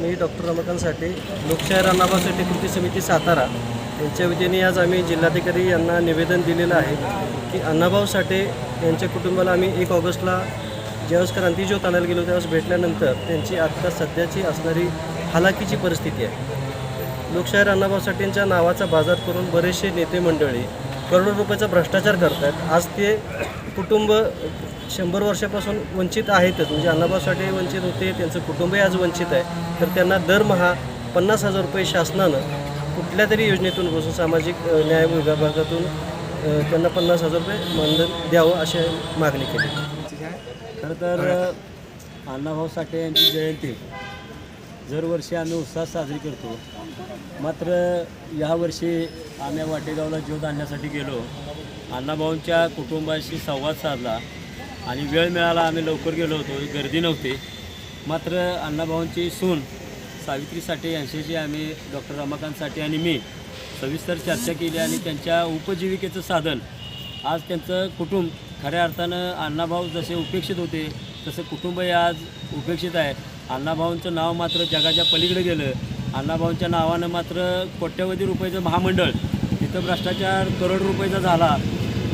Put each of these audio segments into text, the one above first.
मी doctor Ramakant साठे लोकशाहीर अण्णाभाऊसाठी कृती समिती सातारा यांच्या वतीने आज आम्ही जिल्हाधिकारी यांना निवेदन दिलेलं आहे की अण्णाभाऊ साठे यांच्या कुटुंबाला आम्ही एक ऑगस्टला ज्यावेळेस क्रांतीज्योत आणायला गेलो त्यावेळेस भेटल्यानंतर त्यांची आत्ता सध्याची असणारी हालाकीची परिस्थिती आहे. लोकशाही अण्णाभाऊ साठेंच्या नावाचा बाजार करून बरेचसे नेते मंडळी करोडो रुपयाचा भ्रष्टाचार करतात आज ते कुटुंब शंभर वर्षापासून वंचित आहेतच. म्हणजे अण्णाभाऊ साठे वंचित होते त्यांचं कुटुंबही आज वंचित आहे. तर त्यांना दरमहा पन्नास हजार रुपये शासनानं कुठल्या तरी योजनेतून बसून सामाजिक न्याय विभागातून त्यांना पन्नास हजार रुपये मानधन द्यावं अशी मागणी केली. खरं तर अण्णाभाऊ साठे यांची जयंती दरवर्षी आम्ही उत्साहात साजरी करतो. मात्र यावर्षी आम्ही वाटेगावला जीव आणण्यासाठी गेलो. अण्णाभाऊंच्या कुटुंबाशी संवाद साधला. आणि वेळ मिळाला आम्ही लवकर गेलो होतो. गर्दी नव्हती. मात्र अण्णाभाऊंची सून सावित्री साठे यांच्याशी आम्ही डॉक्टर रमाकांत साठे आणि मी सविस्तर चर्चा केली आणि त्यांच्या उपजीविकेचं साधन आज त्यांचं कुटुंब खऱ्या अर्थानं अण्णाभाऊ जसे उपेक्षित होते तसं कुटुंबही आज उपेक्षित आहे. अण्णाभाऊंचं नाव मात्र जगाच्या पलीकडे गेलं. अण्णाभाऊंच्या नावानं मात्र कोट्यवधी रुपयाचं महामंडळ तिथं भ्रष्टाचार करोड रुपयाचा झाला.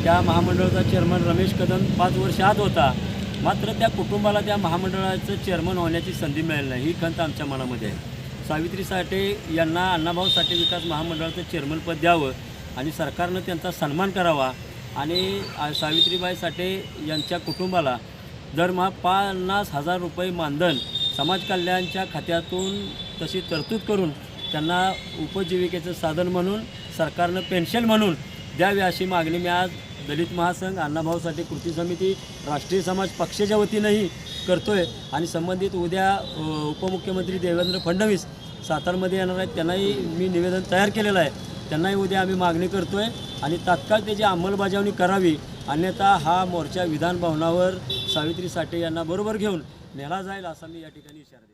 त्या महामंडळाचा चेअरमन रमेश कदम पाच वर्ष आत होता. मात्र त्या कुटुंबाला त्या महामंडळाचं चेअरमन होण्याची संधी मिळाली नाही. ही खंत आमच्या मनामध्ये आहे. सावित्री साठे यांना अण्णाभाऊ साठे विकास महामंडळाचं चेअरमनपद द्यावं आणि सरकारनं त्यांचा सन्मान करावा आणि सावित्रीबाई साठे यांच्या कुटुंबाला दरमहा पन्नास हजार रुपये मानधन समाज कल्याणच्या खात्यातून तशी तरतूद करून त्यांना उपजीविकेचं साधन म्हणून सरकारनं पेन्शन म्हणून द्यावी अशी मागणी मी आज दलित महासंघ अण्णाभाऊसाठी कृती समिती राष्ट्रीय समाज पक्षाच्या वतीनंही करतोय. आणि संबंधित उद्या उपमुख्यमंत्री देवेंद्र फडणवीस सातारमध्ये येणार आहेत. त्यांनाही मी निवेदन तयार केलेलं आहे. त्यांनाही उद्या आम्ही मागणी करतोय. आणि तात्काळ त्याची अंमलबजावणी करावी. अन्यथा हा मोर्चा विधान भवनावर सावित्री साठे यांना बरोबर घेऊन नेला जाईल असा मी या ठिकाणी इशारा